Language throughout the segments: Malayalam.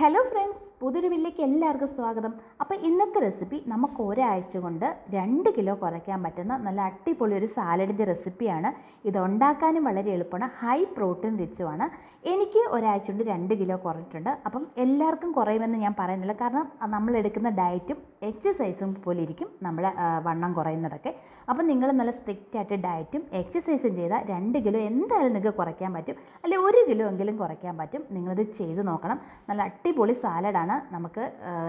ഹലോ ഫ്രണ്ട്സ് പുതിയൊരു വീട്ടിലേക്ക് എല്ലാവർക്കും സ്വാഗതം. അപ്പോൾ ഇന്നത്തെ റെസിപ്പി നമുക്ക് ഒരാഴ്ച കൊണ്ട് രണ്ട് കിലോ കുറയ്ക്കാൻ പറ്റുന്ന നല്ല അടിപൊളി ഒരു സാലഡിന്റെ റെസിപ്പിയാണ് ഇത് ഉണ്ടാക്കാനും വളരെ എളുപ്പമാണ്. ഹൈ പ്രോട്ടീൻ റിച്ചുമാണ് എനിക്ക് ഒരാഴ്ച കൊണ്ട് രണ്ട് കിലോ കുറഞ്ഞിട്ടുണ്ട്. അപ്പം എല്ലാവർക്കും കുറയുമെന്ന് ഞാൻ പറയുന്നില്ല. കാരണം നമ്മളെടുക്കുന്ന ഡയറ്റും എക്സസൈസും പോലെ ഇരിക്കും നമ്മുടെ വണ്ണം കുറയുന്നതൊക്കെ. അപ്പം നിങ്ങൾ നല്ല സ്ട്രിക്റ്റ് ആയിട്ട് ഡയറ്റും എക്സസൈസും ചെയ്താൽ രണ്ട് കിലോ എന്തായാലും നിങ്ങൾക്ക് കുറയ്ക്കാൻ പറ്റും. അല്ലെങ്കിൽ ഒരു കിലോ എങ്കിലും കുറയ്ക്കാൻ പറ്റും. നിങ്ങളിത് ചെയ്ത് നോക്കണം. നല്ല അടിപൊളി സാലഡാണ് നമുക്ക്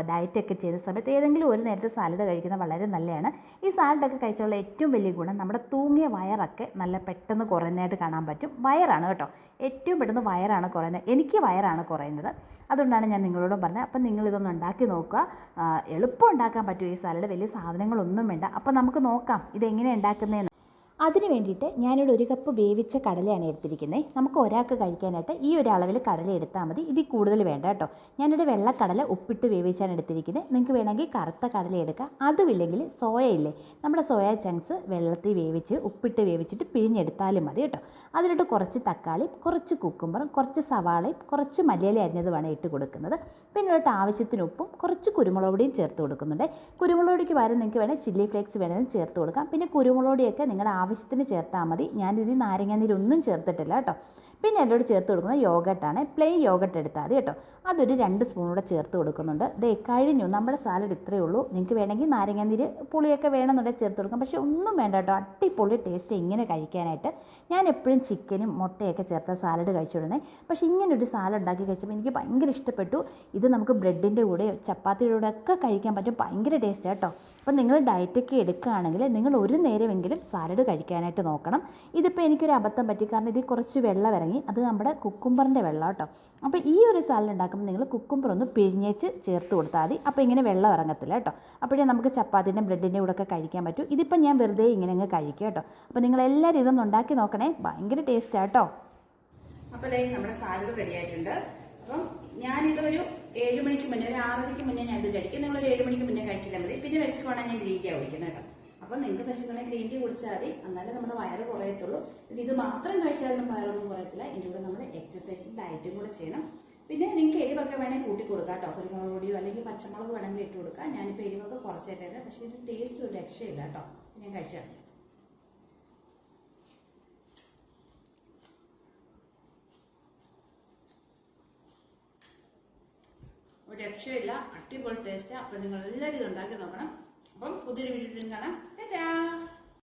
ഡയറ്റൊക്കെ ചെയ്ത സമയത്ത് ഏതെങ്കിലും ഒരു നേരത്തെ സാലഡ് കഴിക്കുന്നത് വളരെ നല്ലതാണ് ഈ സാലഡൊക്കെ കഴിച്ചുള്ള ഏറ്റവും വലിയ ഗുണം നമ്മുടെ തൂങ്ങിയ വയറൊക്കെ നല്ല പെട്ടെന്ന് കുറയുന്നതായിട്ട് കാണാൻ പറ്റും. വയറാണ് കേട്ടോ. ഏറ്റവും പെട്ടെന്ന് വയറാണ് കുറയുന്നത്. എനിക്ക് വയറാണ് കുറയുന്നത്. അതുകൊണ്ടാണ് ഞാൻ നിങ്ങളോട് പറഞ്ഞത്. അപ്പം നിങ്ങളിതൊന്ന് ഉണ്ടാക്കി നോക്കുക. എളുപ്പം ഉണ്ടാക്കാൻ പറ്റും ഈ സാലഡ് വലിയ സാധനങ്ങളൊന്നും വേണ്ട. അപ്പം നമുക്ക് നോക്കാം ഇതെങ്ങനെയാണ് ഉണ്ടാക്കുന്നതെന്ന് അതിന് വേണ്ടിയിട്ട് ഞാനിവിടെ ഒരു കപ്പ് വേവിച്ച കടലയാണ് എടുത്തിരിക്കുന്നത്. നമുക്ക് ഒരാൾക്ക് കഴിക്കാനായിട്ട് ഈ ഒരു അളവിൽ കടല എടുത്താൽ മതി. ഇതിൽ കൂടുതൽ വേണ്ട കേട്ടോ. ഞാനിവിടെ വെള്ളക്കടല ഉപ്പിട്ട് വേവിച്ചാണ് എടുത്തിരിക്കുന്നത്. നിങ്ങൾക്ക് വേണമെങ്കിൽ കറുത്ത കടല എടുക്കാം. അതുമില്ലെങ്കിൽ സോയ ഇല്ലേ? നമ്മുടെ സോയ ചങ്ക്സ് വെള്ളത്തിൽ വേവിച്ച് ഉപ്പിട്ട് വേവിച്ചിട്ട് പിഴിഞ്ഞെടുത്താലും മതി കേട്ടോ. അതിലിട്ട് കുറച്ച് തക്കാളി കുറച്ച് കുക്കുമ്പറും കുറച്ച് സവാളയും കുറച്ച് മല്ലിയില അരിഞ്ഞതുമാണ് ഇട്ട് കൊടുക്കുന്നത്. പിന്നെ ഇട്ട് ആവശ്യത്തിന് ഉപ്പും കുറച്ച് കുരുമുളക് പൊടിയും ചേർത്ത് കൊടുക്കുന്നുണ്ട്. കുരുമുളക് പൊടിക്ക് പകരം നിങ്ങൾക്ക് വേണമെങ്കിൽ ചില്ലി ഫ്ലേക്സ് വേണമെങ്കിൽ ചേർത്ത് കൊടുക്കാം. പിന്നെ കുരുമുളക് പൊടിയൊക്കെ നിങ്ങളുടെ ആവശ്യത്തിന് ചേർത്താൽ മതി. ഞാനിതിൽ നാരങ്ങാനീരൊന്നും ചേർത്തിട്ടില്ല കേട്ടോ. പിന്നെ എന്നോട് ചേർത്ത് കൊടുക്കുന്നത് യോഗട്ടാണ്. പ്ലെയിൻ യോഗട്ട് എടുത്താൽ മതി കേട്ടോ. അതൊരു രണ്ട് സ്പൂൺ ചേർത്ത് കൊടുക്കുന്നുണ്ട്. ദേ കഴിഞ്ഞു. നമ്മുടെ സാലഡ് ഇത്രയേ ഉള്ളൂ. നിങ്ങൾക്ക് വേണമെങ്കിൽ നാരങ്ങാനീര് പുളിയൊക്കെ വേണമെന്നുണ്ടെങ്കിൽ ചേർത്ത് കൊടുക്കാം. പക്ഷേ ഒന്നും വേണ്ട കേട്ടോ. അടിപൊളി ടേസ്റ്റ് ഇങ്ങനെ കഴിക്കാനായിട്ട്. ഞാൻ എപ്പോഴും ചിക്കനും മുട്ടയൊക്കെ ചേർത്ത സാലഡ് കഴിച്ചുകൊടുന്നത് പക്ഷേ ഇങ്ങനൊരു സാലഡ് ഉണ്ടാക്കി കഴിച്ചപ്പോൾ എനിക്ക് ഭയങ്കര ഇഷ്ടപ്പെട്ടു. ഇത് നമുക്ക് ബ്രെഡിന്റെ കൂടെയോ ചപ്പാത്തിയുടെ കൂടെ ഒക്കെ കഴിക്കാൻ പറ്റും. ഭയങ്കര ടേസ്റ്റ് കേട്ടോ. അപ്പം നിങ്ങൾ ഡയറ്റൊക്കെ എടുക്കുകയാണെങ്കിൽ നിങ്ങൾ ഒരു നേരമെങ്കിലും സാലഡ് കഴിക്കാനായിട്ട് നോക്കണം. ഇതിപ്പോൾ എനിക്കൊരു അബദ്ധം പറ്റി. കാരണം ഇതിൽ കുറച്ച് വെള്ളം ഇറങ്ങി അത് നമ്മുടെ കുക്കുംബറിന്റെ വെള്ളം കേട്ടോ. അപ്പോൾ ഈ ഒരു സാലഡ് ഉണ്ടാക്കുമ്പോൾ നിങ്ങൾ കുക്കുംബർ ഒന്ന് പിഴിഞ്ഞേച്ച് ചേർത്ത് കൊടുത്താൽ മതി. അപ്പോൾ ഇങ്ങനെ വെള്ളം ഇറങ്ങത്തില്ല കേട്ടോ. അപ്പോഴേ നമുക്ക് ചപ്പാത്തിന്റെ ബ്രെഡിന്റെ കൂടെ ഒക്കെ കഴിക്കാൻ പറ്റും. ഇതിപ്പോൾ ഞാൻ വെറുതെ ഇങ്ങനെ അങ്ങ് കഴിക്കുക കേട്ടോ. അപ്പോൾ നിങ്ങൾ എല്ലാവരും ഇതൊന്ന് ഉണ്ടാക്കി നോക്കണേ. ഭയങ്കര ടേസ്റ്റാണ് കേട്ടോ. അപ്പോൾ ലൈ നമ്മുടെ സാലഡ് റെഡി ആയിട്ടുണ്ട്. അപ്പം ഞാനിത് ഒരു ഏഴ് മണിക്ക് മുന്നേ ഒരു ആറരയ്ക്ക് മുന്നേ ഞാൻ ഇത് കഴിക്കും. നിങ്ങളൊരു ഏഴ് മണിക്ക് മുന്നേ കഴിച്ചില്ല മതി. പിന്നെ വിശക്കുവാണെങ്കിൽ ഞാൻ ഗ്രീക്കാണ് വിളിക്കുന്നത് കേട്ടോ. അപ്പം നിങ്ങൾക്ക് പശുക്കളെ ഗ്രീൻ ടീ കുടിച്ചാൽ മതി. എന്നാലേ നമ്മുടെ വയറ് കുറയത്തുള്ളൂ. പിന്നെ ഇത് മാത്രം കഴിച്ചാലൊന്നും വയറൊന്നും കുറയത്തില്ല. ഇതിന്റെ കൂടെ നമ്മൾ എക്സസൈസും ഡയറ്റും കൂടെ ചെയ്യണം. പിന്നെ നിങ്ങൾക്ക് എരിവൊക്കെ വേണമെങ്കിൽ കൂട്ടി കൊടുക്കാം കേട്ടോ. കുരുമുളക് പൊടിയോ അല്ലെങ്കിൽ പച്ചമുളക് വേണമെങ്കിൽ ഇട്ട് കൊടുക്കാം. ഞാനിപ്പോൾ എരിവൊക്കെ കുറച്ചായിട്ടേ പക്ഷേ ഇതിന് ടേസ്റ്റ് ഒരു രക്ഷയില്ല കേട്ടോ. ഞാൻ കഴിച്ചാൽ രക്ഷയില്ല. അടിപൊളി ടേസ്റ്റ് അപ്പം നിങ്ങൾ എല്ലാവരും ഇത് ഉണ്ടാക്കി നോക്കണം. അപ്പം പുതിയൊരു വീഡിയോ കാണാം ടാറ്റാ